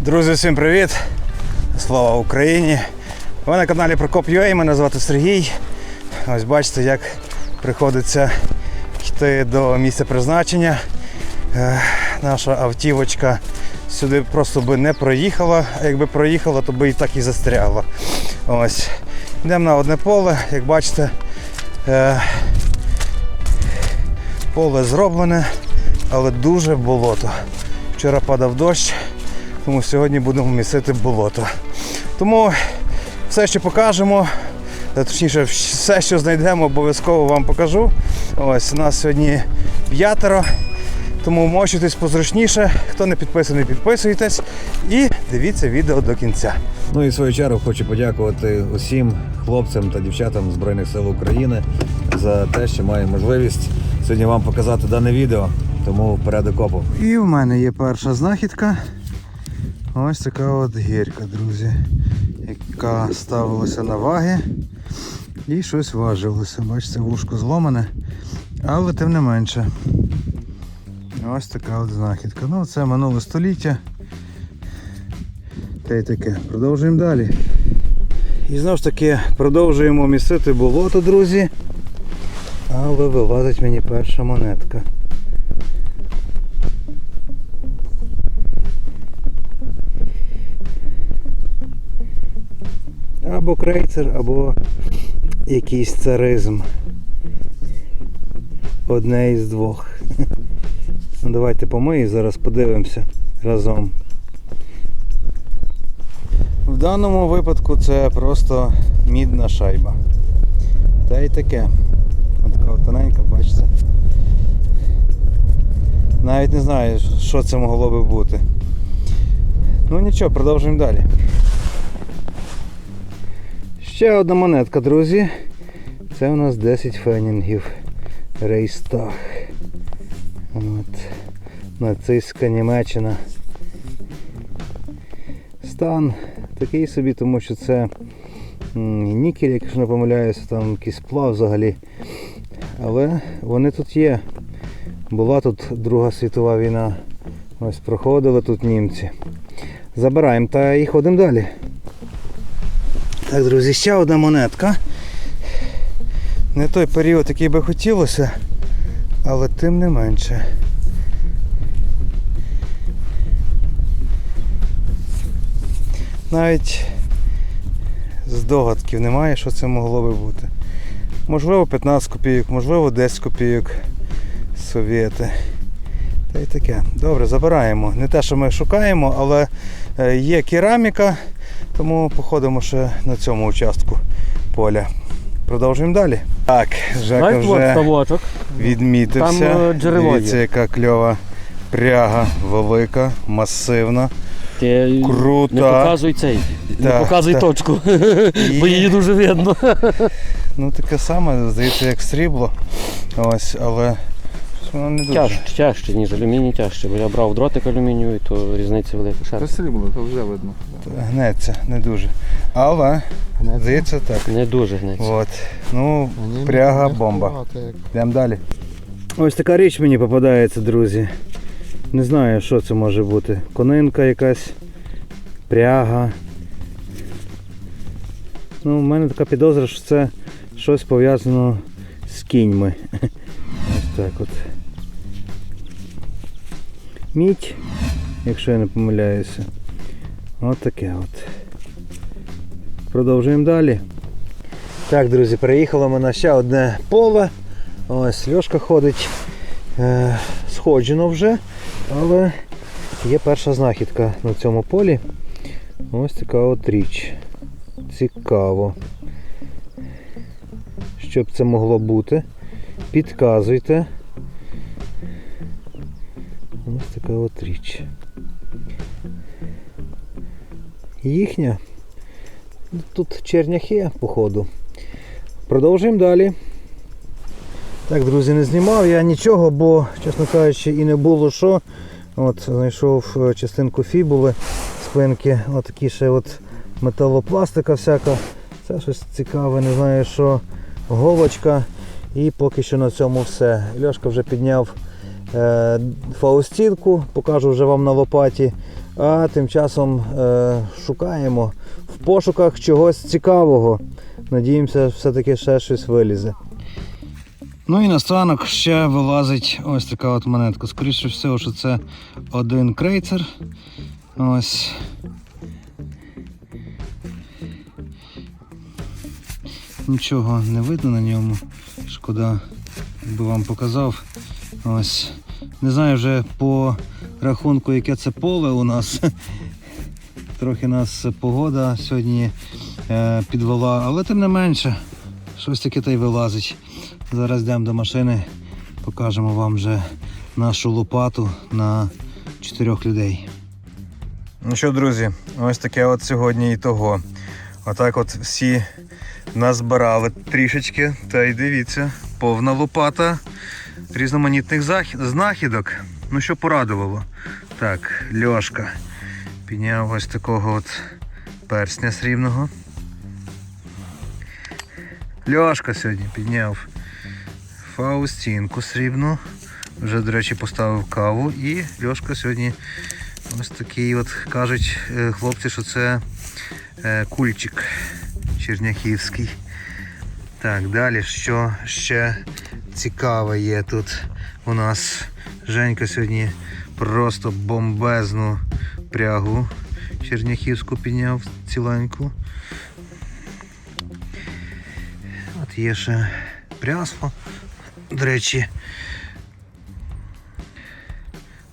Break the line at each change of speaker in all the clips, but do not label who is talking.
Друзі, всім привіт! Слава Україні! Ви на каналі Прокоп.ua, мене звати Сергій. Ось бачите, як приходиться йти до місця призначення. Е, Наша автівочка сюди просто би не проїхала, а якби проїхала, то би і так і застрягла. Ось. Йдемо на одне поле, як бачите, е, поле зроблене, але дуже болото. Вчора падав дощ, тому сьогодні будемо місити болото. Тому все, що покажемо, е, точніше, все, що знайдемо, обов'язково вам покажу. Ось у нас сьогодні п'ятеро, тому мочитесь позручніше. Хто не підписаний, підписуйтесь і дивіться відео до кінця.
Ну і в свою чергу хочу подякувати усім хлопцям та дівчатам Збройних сил України за те, що маю можливість сьогодні вам показати дане відео. Тому вперед до копу.
І в мене є перша знахідка. Ось така от гірка, друзі, яка ставилася на ваги і щось важилося. Бачите, вушко зломане, але тим не менше. Ось така от знахідка. Ну, це минуле століття. Та й таке. Продовжуємо далі. І знову ж таки продовжуємо місити болото, друзі. Але вилазить мені перша монетка. Або крейцер, або якийсь царизм. Одне із двох. Ну, давайте помию, зараз подивимося разом. В даному випадку це просто мідна шайба. Та й таке. Така тоненька, бачите. Навіть не знаю, що це могло би бути. Ну нічого, продовжуємо далі. Ще одна монетка, друзі. Це у нас 10 фенінгів. Рейстаг. От. Нацистська Німеччина. Стан такий собі, тому що це нікель, якщо не помиляюся, там якийсь сплав взагалі. Але вони тут є. Була тут Друга світова війна. Ось проходили тут німці. Забираємо та і ходимо далі. Так, друзі, ще одна монетка. Не той період, який би хотілося, але тим не менше. Навіть здогадків немає, що це могло би бути. Можливо 15 копійок, можливо 10 копійок совєти. Та й таке. Добре, забираємо. Не те, що ми шукаємо, але е, є кераміка, тому походимо ще на цьому участку поля. Продовжуємо далі. Так, Жека вже
ставочок.
відмітився.
Там, е, джерело
Дивіться, яка кльова пряга, велика, масивна,
Ти
крута.
не показуй цей, не показуй
так.
точку,
І-
бо її дуже видно.
Ну таке саме, здається, як срібло. Ось, але воно не дуже.
Тяжче, тяжче, ніж алюміній, тяжче, бо я брав дротик алюмінієвий, то різниця велика. Ще
Це срібло, то вже видно.
Гнеться, не дуже. Але, здається, так.
Не дуже гнеться.
От. Ну, пряга бомба. Йдемо далі. Ось така річ мені попадається, друзі. Не знаю, що це може бути. Конинка якась, пряга. Ну, у мене така підозра, що це щось пов'язано з кіньми. Ось так от. Мідь, якщо я не помиляюся. От таке от. Продовжуємо далі. Так, друзі, приїхали ми на ще одне поле. Ось Льошка ходить. Е, сходжено вже, але є перша знахідка на цьому полі. Ось така от річ. Цікаво. Що б це могло бути? Підказуйте. Ось така от річ. Їхня. Тут черняхи, походу. Продовжуємо далі. Так, друзі, не знімав я нічого, бо, чесно кажучи, і не було що. От, знайшов е, частинку фібули, спинки, отакі ще от металопластика всяка. Це щось цікаве, не знаю що. Голочка. І поки що на цьому все. Льошка вже підняв
е, фаустінку, покажу вже вам на лопаті. А тим часом е, шукаємо в пошуках чогось цікавого. Надіємося, все-таки ще щось вилізе. Ну і наостанок ще вилазить ось така от монетка. Скоріше всього, що це один крейцер. Ось. Нічого не видно на ньому. Шкода, якби вам показав. Ось. Не знаю вже по рахунку, яке це поле у нас. Трохи нас погода сьогодні е, підвела, але тим не менше, щось таке та й вилазить. Зараз йдемо до машини, покажемо вам вже нашу лопату на чотирьох людей.
Ну що, друзі, ось таке от сьогодні і того. Отак от всі назбирали трішечки. Та й дивіться, повна лопата різноманітних знахідок. Ну що порадувало. Так, Льошка підняв ось такого от персня срібного. Льошка сьогодні підняв Фаустінку срібну. Вже, до речі, поставив каву. І Льошка сьогодні ось такий от кажуть е, хлопці, що це е, кульчик черняхівський. Так, далі що ще цікаве є тут у нас. Женька сьогодні просто бомбезну прягу черняхівську підняв ціленьку. От є ще прясло. До речі,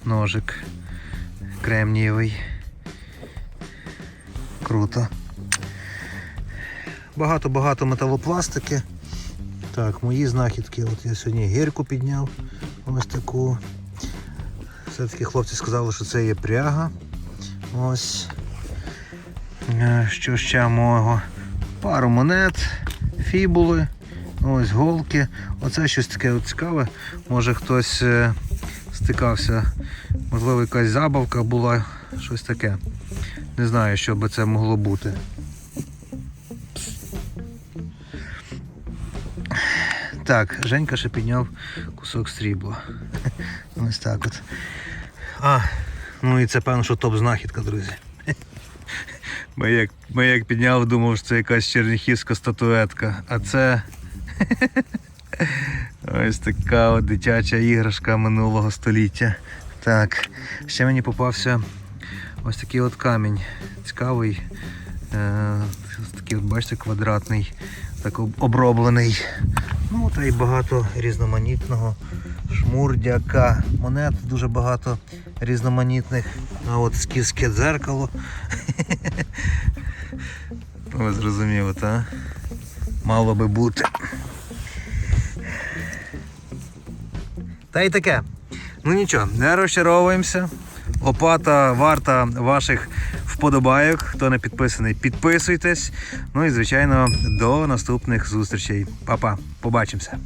ножик кремнієвий. Круто. Багато-багато металопластики. Так, мої знахідки. От я сьогодні гірку підняв. Ось таку. Все-таки хлопці сказали, що це є пряга. Ось. Е, Що ще мого? Пару монет, фібули, ось голки. Оце щось таке цікаве. Може хтось е, стикався, можливо, якась забавка була, щось таке. Не знаю, що би це могло бути. Так, Женька ще підняв кусок срібла. Ось так от. А, ну і це певно, що топ-знахідка, друзі. Бо як, бо як підняв, думав, що це якась черніхівська статуетка. А це ось така от дитяча іграшка минулого століття. Так, ще мені попався ось такий от камінь. Цікавий. Е, такий, от, бачите, квадратний, так оброблений. Ну, та й багато різноманітного шмурдяка. Монет дуже багато різноманітних. А от скіфське дзеркало. Ви зрозуміли, так? Мало би бути. Та й таке. Ну нічого, не розчаровуємося. Лопата варта ваших вподобайок. Хто не підписаний, підписуйтесь. Ну і звичайно, до наступних зустрічей. Па-па, побачимося.